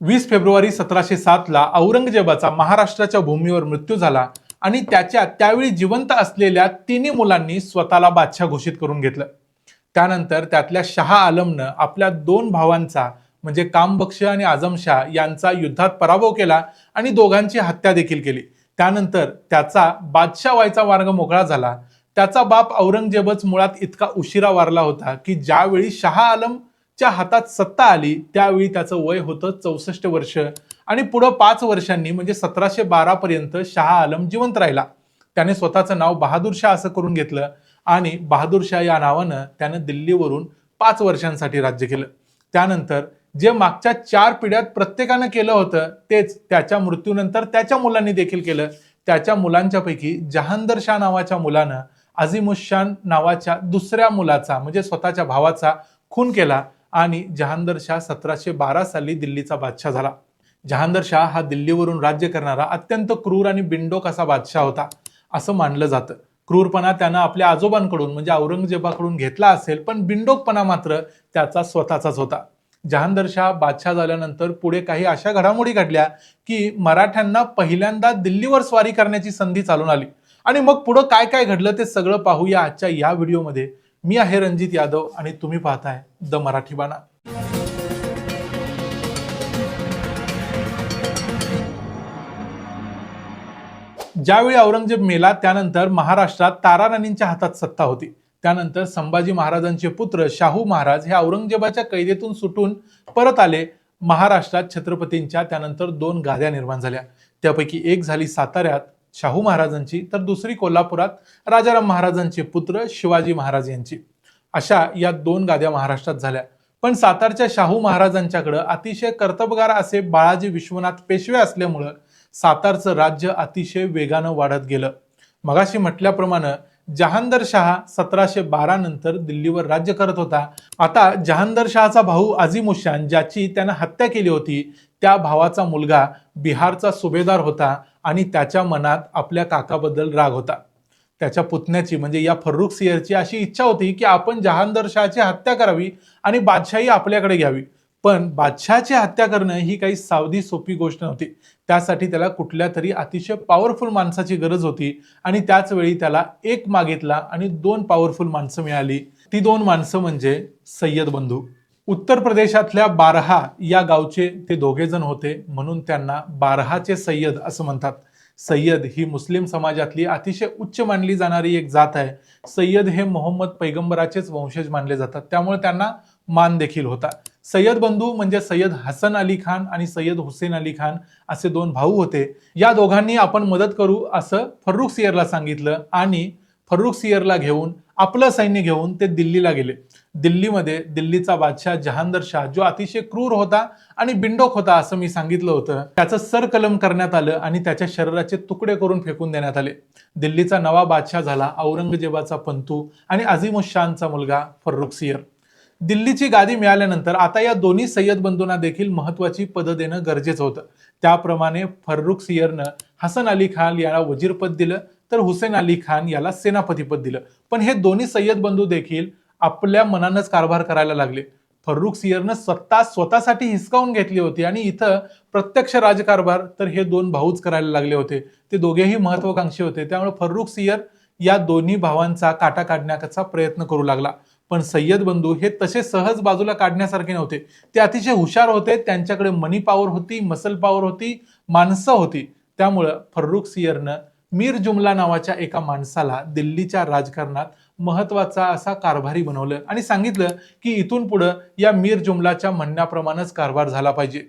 वीस फेब्रुवारी सतराशे सातला औरंगजेबाचा महाराष्ट्राच्या भूमीवर मृत्यू झाला आणि त्याच्या त्यावेळी जिवंत असलेल्या तिन्ही मुलांनी स्वतःला बादशाह घोषित करून घेतलं. त्यानंतर त्यातल्या शहा आलमनं आपल्या दोन भावांचा म्हणजे कामबक्ष आणि आझमशाह यांचा युद्धात पराभव केला आणि दोघांची हत्या देखील केली. त्यानंतर त्याचा बादशाह व्हायचा मार्ग मोकळा झाला. त्याचा बाप औरंगजेबच मुळात इतका उशिरा वारला होता की ज्यावेळी शहा आलम च्या हातात सत्ता आली त्यावेळी त्याचं वय होतं चौसष्ट वर्ष. आणि पुढं पाच वर्षांनी म्हणजे सतराशे बारा पर्यंत शहा आलम जिवंत राहिला. त्याने स्वतःचं नाव बहादूर शाह असं करून घेतलं आणि बहादूर शाह या नावानं त्यानं दिल्लीवरून पाच वर्षांसाठी राज्य केलं. त्यानंतर जे मागच्या चार पिढ्यात प्रत्येकानं केलं होतं तेच त्याच्या मृत्यूनंतर त्याच्या मुलांनी देखील केलं. त्याच्या मुलांच्यापैकी जहांदर शाह नावाच्या मुलानं अझिमुशान नावाच्या दुसऱ्या मुलाचा म्हणजे स्वतःच्या भावाचा खून केला. आणि जहांदर शाह सतराशे बारा साली दिल्लीचा बादशाह झाला. जहांदर शाह हा दिल्लीवरून राज्य करणारा अत्यंत क्रूर आणि बिंडोक असा बादशाह होता असं मानलं जातं. क्रूरपणा त्यानं आपल्या आजोबांकडून म्हणजे औरंगजेबाकडून घेतला असेल पण बिंडोकपणा मात्र त्याचा स्वतःचाच होता. जहांदर शाह बादशाह झाल्यानंतर पुढे काही अशा घडामोडी घडल्या की मराठ्यांना पहिल्यांदा दिल्लीवर स्वारी करण्याची संधी चालून आली. आणि मग पुढं काय काय घडलं ते सगळं पाहूया आजच्या या व्हिडिओमध्ये. मी आहे रणजित यादव आणि तुम्ही पाहताय द मराठी बाणा. ज्यावेळी औरंगजेब मेला त्यानंतर महाराष्ट्रात ताराराणींच्या हातात सत्ता होती. त्यानंतर संभाजी महाराजांचे पुत्र शाहू महाराज हे औरंगजेबाच्या कैदेतून सुटून परत आले. महाराष्ट्रात छत्रपतींच्या त्यानंतर दोन गाद्या निर्माण झाल्या. त्यापैकी एक झाली साताऱ्यात शाहू महाराजांची तर दुसरी कोल्हापुरात राजाराम महाराजांचे पुत्र शिवाजी महाराज यांची. अशा या दोन गाद्या महाराष्ट्रात झाल्या. पण सातारच्या शाहू महाराजांच्याकडं अतिशय कर्तबगार असे बाळाजी विश्वनाथ पेशवे असल्यामुळं सातारचं राज्य अतिशय वेगानं वाढत गेलं. मगाशी म्हटल्याप्रमाणे जहांदर शहा सतराशे बारा नंतर दिल्लीवर राज्य करत होता. आता जहांदर शहाचा भाऊ अजिमुशान ज्याची त्यानं हत्या केली होती त्या भावाचा मुलगा बिहारचा सुभेदार होता. आणि त्याच्या मनात आपल्या काकाबद्दल राग होता. त्याच्या पुतण्याची म्हणजे या फर्रुख सियरची अशी इच्छा होती की आपण जहांदर शहाची हत्या करावी आणि बादशाही आपल्याकडे घ्यावी. पण बादशहाची हत्या करणं ही काही सावधी सोपी गोष्ट नव्हती. त्यासाठी त्याला कुठल्या तरी अतिशय पॉवरफुल माणसाची गरज होती आणि त्याचवेळी त्याला एक मागितला आणि दोन पॉवरफुल माणसं मिळाली. ती दोन माणसं म्हणजे सय्यद बंधू. उत्तर प्रदेशातल्या बारहा या गावचे ते दोघे जण होते म्हणून त्यांना बारहाचे सय्यद असं म्हणतात. सय्यद ही मुस्लिम समाजातली अतिशय उच्च मानली जाणारी एक जात आहे. सय्यद हे मोहम्मद पैगंबराचेच वंशज मानले जातात. त्यामुळे त्यांना मान देखील होता. सय्यद बंधू म्हणजे सय्यद हसन अली खान आणि सय्यद हुसेन अली खान असे दोन भाऊ होते. या दोघांनी आपण मदत करू असं फर्रुख सियरला सांगितलं आणि फरुख सियरला घेऊन आपलं सैन्य घेऊन ते दिल्लीला गेले. दिल्लीमध्ये दिल्लीचा बादशाह जहांदर शाह जो अतिशय क्रूर होता आणि बिंडोक होता असं मी सांगितलं होतं त्याचं सर कलम करण्यात आलं आणि त्याच्या शरीराचे तुकडे करून फेकून देण्यात आले. दिल्लीचा नवा बादशाह झाला औरंगजेबाचा पंतू आणि अझिमुशानचा मुलगा फर्रुख सियर. दिल्लीची गादी मिळाल्यानंतर आता या दोन्ही सय्यद बंधूंना देखील महत्वाची पदं देणं गरजेचं होतं. त्याप्रमाणे फर्रुख सियरनं हसन अली खान याला वजीरपद दिलं तर हुसेन अली खान याला सेनापतीपद दिलं. पण हे दोन्ही सय्यद बंधू देखील आपल्या मनानंच कारभार करायला लागले. फर्रुख सियरनं स्वतः स्वतःसाठी हिसकावून घेतली होती आणि इथं प्रत्यक्ष राजकारभार तर हे दोन भाऊच करायला लागले होते. ते दोघेही महत्वाकांक्षी होते. त्यामुळे फर्रुख सियर या दोन्ही भावांचा काटा काढण्याचा प्रयत्न करू लागला. पण सय्यद बंधू हे तसे सहज बाजूला काढण्यासारखे नव्हते. ते अतिशय हुशार होते. त्यांच्याकडे मनी पॉवर होती मसल पॉवर होती माणसं होती. त्यामुळं फर्रुख सियरनं मीर जुमला नावाच्या एका माणसाला दिल्लीच्या राजकारणात महत्त्वाचा असा कारभारी बनवलं आणि सांगितलं की इथून पुढं या मीर जुमलाच्या म्हणण्याप्रमाणेच कारभार झाला पाहिजे.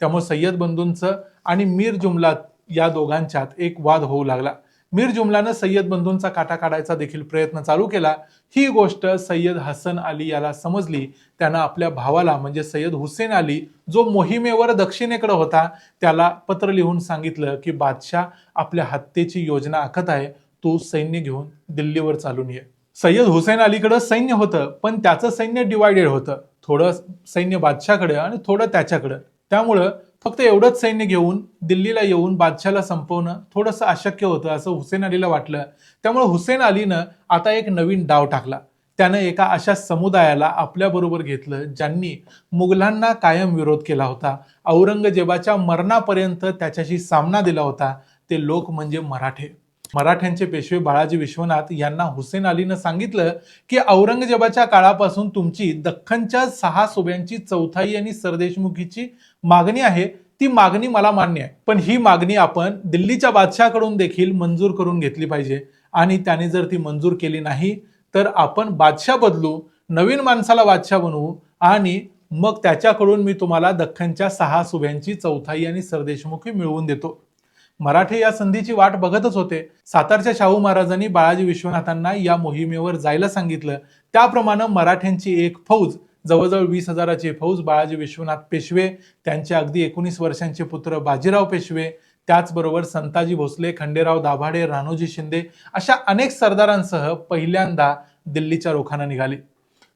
त्यामुळे सय्यद बंधूंचं आणि मीर जुमला या दोघांच्यात एक वाद होऊ लागला. मीर जुमलानं सय्यद बंधूंचा काटा काढायचा देखील प्रयत्न चालू केला. ही गोष्ट सय्यद हसन अली याला समजली. त्यानं आपल्या भावाला म्हणजे सय्यद हुसेन अली जो मोहिमेवर दक्षिणेकडे होता त्याला पत्र लिहून सांगितलं की बादशाह आपल्या हत्येची योजना आखत आहे. तू सैन्य घेऊन दिल्लीवर चालून ये. सय्यद हुसेन अलीकडं सैन्य होतं पण त्याचं सैन्य डिवायडेड होतं. थोडं सैन्य बादशाहकडे आणि थोडं त्याच्याकडं. त्यामुळं फक्त एवढंच सैन्य घेऊन दिल्लीला येऊन बादशाला संपवणं थोडंसं अशक्य होतं असं हुसेन अलीला वाटलं. त्यामुळे हुसेन अलीनं आता एक नवीन डाव टाकला. त्यानं एका अशा समुदायाला आपल्याबरोबर घेतलं ज्यांनी मुघलांना कायम विरोध केला होता. औरंगजेबाच्या मरणापर्यंत त्याच्याशी सामना दिला होता. ते लोक म्हणजे मराठे. मराठ्यांचे पेशवे बाळाजी विश्वनाथ यांना हुसेन अलीनं सांगितलं की औरंगजेबाच्या काळापासून तुमची दख्खनच्या सहा सुब्यांची चौथाई आणि सरदेशमुखीची मागणी आहे. ती मागणी मला मान्य आहे. पण ही मागणी आपण दिल्लीच्या बादशाहकडून देखील मंजूर करून घेतली पाहिजे. आणि त्याने जर ती मंजूर केली नाही तर आपण बादशाह बदलू नवीन माणसाला बादशाह बनवू आणि मग त्याच्याकडून मी तुम्हाला दख्खनच्या सहा सुब्यांची चौथाई आणि सरदेशमुखी मिळवून देतो. मराठे या संधीची वाट बघतच होते. सातारच्या शाहू महाराजांनी बाळाजी विश्वनाथांना या मोहिमेवर जायला सांगितलं. त्याप्रमाणे मराठ्यांची एक फौज जवळजवळ वीस हजाराची फौज बाळाजी विश्वनाथ पेशवे त्यांचे अगदी एकोणीस वर्षांचे पुत्र बाजीराव पेशवे त्याचबरोबर संताजी भोसले खंडेराव दाभाडे राणोजी शिंदे अशा अनेक सरदारांसह पहिल्यांदा दिल्लीच्या रोखाना निघाली.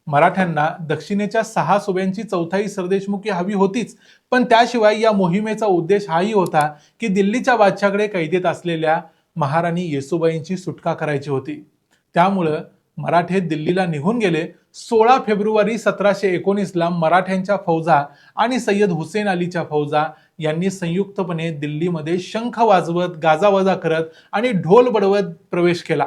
मराठ्यांना दक्षिणेच्या सहा सुब्यांची चौथाई सरदेशमुखी हवी होतीच पण त्याशिवाय या मोहिमेचा उद्देश हाही होता की दिल्लीच्या बादशाकडे कैदेत असलेल्या महाराणी येसुबाईंची सुटका करायची होती. त्यामुळं मराठे दिल्लीला निघून गेले. सोळा फेब्रुवारी सतराशे एकोणीसला मराठ्यांच्या फौजा आणि सय्यद हुसेन अलीच्या फौजा यांनी संयुक्तपणे दिल्लीमध्ये शंख वाजवत गाजावाजा करत आणि ढोल बडवत प्रवेश केला.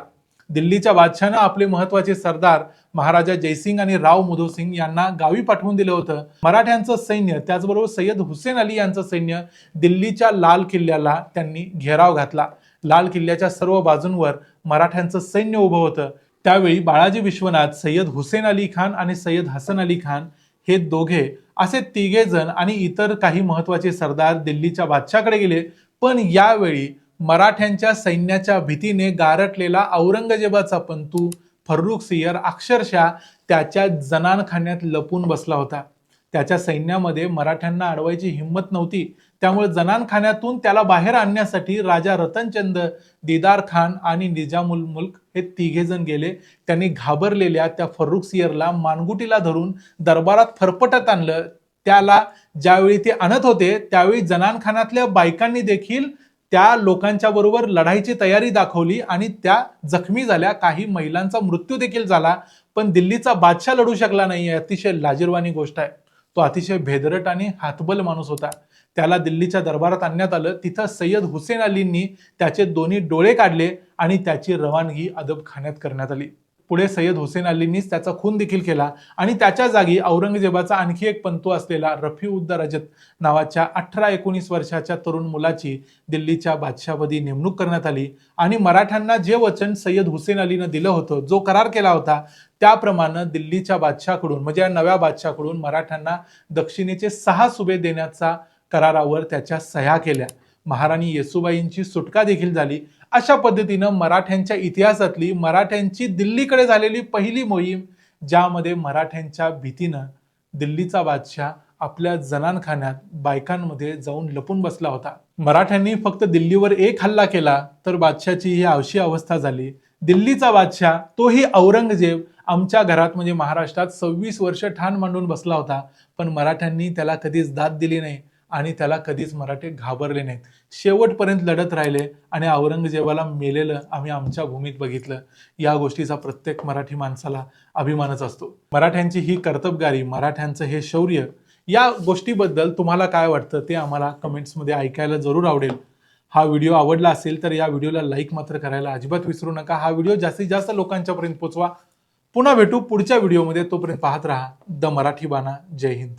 दिल्लीच्या बादशानं आपले महत्त्वाचे सरदार महाराजा जयसिंग आणि राव मुधोसिंग यांना गावी पाठवून दिलं होतं. मराठ्यांचं सैन्य त्याचबरोबर सय्यद हुसेन अली यांचं सैन्य दिल्लीच्या लाल किल्ल्याला त्यांनी घेराव घातला. लाल किल्ल्याच्या सर्व बाजूंवर मराठ्यांचं सैन्य उभं होतं. त्यावेळी बाळाजी विश्वनाथ सय्यद हुसेन अली खान आणि सय्यद हसन अली खान हे दोघे असे तिघे जण आणि इतर काही महत्त्वाचे सरदार दिल्लीच्या बादशाकडे गेले. पण यावेळी मराठ्यांच्या सैन्याच्या भीतीने गारटलेला औरंगजेबाचा पंतू फर्रुख सियर अक्षरशः त्याच्या जनानखान्यात लपून बसला होता. त्याच्या सैन्यामध्ये मराठ्यांना अडवायची हिंमत नव्हती. त्यामुळे जनानखान्यातून त्याला बाहेर आणण्यासाठी राजा रतनचंद दिदार खान आणि निजामुल मुल्क हे तिघे जण गेले. त्यांनी घाबरलेल्या त्या फर्रुख सियरला मानगुटीला धरून दरबारात फरफटत आणलं. त्याला ज्यावेळी ते आणत होते त्यावेळी जनानखानातल्या बायकांनी देखील त्या लोकांच्या बरोबर लढाईची तयारी दाखवली आणि त्या जखमी झाल्या. काही महिलांचा मृत्यू देखील झाला पण दिल्लीचा बादशाह लढू शकला नाही. अतिशय लाजीरवाणी गोष्ट आहे. तो अतिशय भेदरट आणि हातबल माणूस होता. त्याला दिल्लीच्या दरबारात आणण्यात आलं. तिथं सय्यद हुसेन अलींनी त्याचे दोन्ही डोळे काढले आणि त्याची रवानगी अदबखान्यात करण्यात आली. पुढे सय्यद हुसेन अलींनीच त्याचा खून देखील केला. आणि त्याच्या जागी औरंगजेबाचा आणखी एक पंतू असलेला रफी उद्द रजत नावाच्या अठरा एकोणीस वर्षाच्या तरुण मुलाची दिल्लीच्या बादशाहपदी नेमणूक करण्यात आली. आणि मराठ्यांना जे वचन सय्यद हुसेन अलीनं दिलं होतं जो करार केला होता त्याप्रमाणे दिल्लीच्या बादशाहकडून म्हणजे या नव्या बादशाहकडून मराठ्यांना दक्षिणेचे सहा सुबे देण्याचा करारावर त्याच्या सह्या केल्या. महाराणी येसुबाईंची सुटका देखील झाली. अशा पद्धतीनं मराठ्यांच्या इतिहासातली मराठ्यांची दिल्लीकडे झालेली पहिली मोहीम ज्यामध्ये मराठ्यांच्या भीतीनं दिल्लीचा बादशाह आपल्या जनानखान्यात बायकांमध्ये जाऊन लपून बसला होता. मराठ्यांनी फक्त दिल्लीवर एक हल्ला केला तर बादशाची ही आवशी अवस्था झाली. दिल्लीचा बादशाह तोही औरंगजेब आमच्या घरात म्हणजे महाराष्ट्रात सव्वीस वर्ष ठाण मांडून बसला होता पण मराठ्यांनी त्याला कधीच दाद दिली नाही. आणि त्याला कधीच मराठे घाबरले नाहीत. शेवटपर्यंत लढत राहिले आणि औरंगजेबाला मेलेलं आम्ही आमच्या भूमीत बघितलं. या गोष्टीचा प्रत्येक मराठी माणसाला अभिमानच असतो. मराठ्यांची ही कर्तबगारी मराठ्यांचं हे शौर्य या गोष्टीबद्दल तुम्हाला काय वाटतं ते आम्हाला कमेंट्समध्ये ऐकायला जरूर आवडेल. हा व्हिडिओ आवडला असेल तर या व्हिडिओला लाईक मात्र करायला अजिबात विसरू नका. हा व्हिडिओ जास्तीत जास्त लोकांच्यापर्यंत पोचवा. पुन्हा भेटू पुढच्या व्हिडिओमध्ये. तोपर्यंत पाहत राहा द मराठी बाणा. जय हिंद.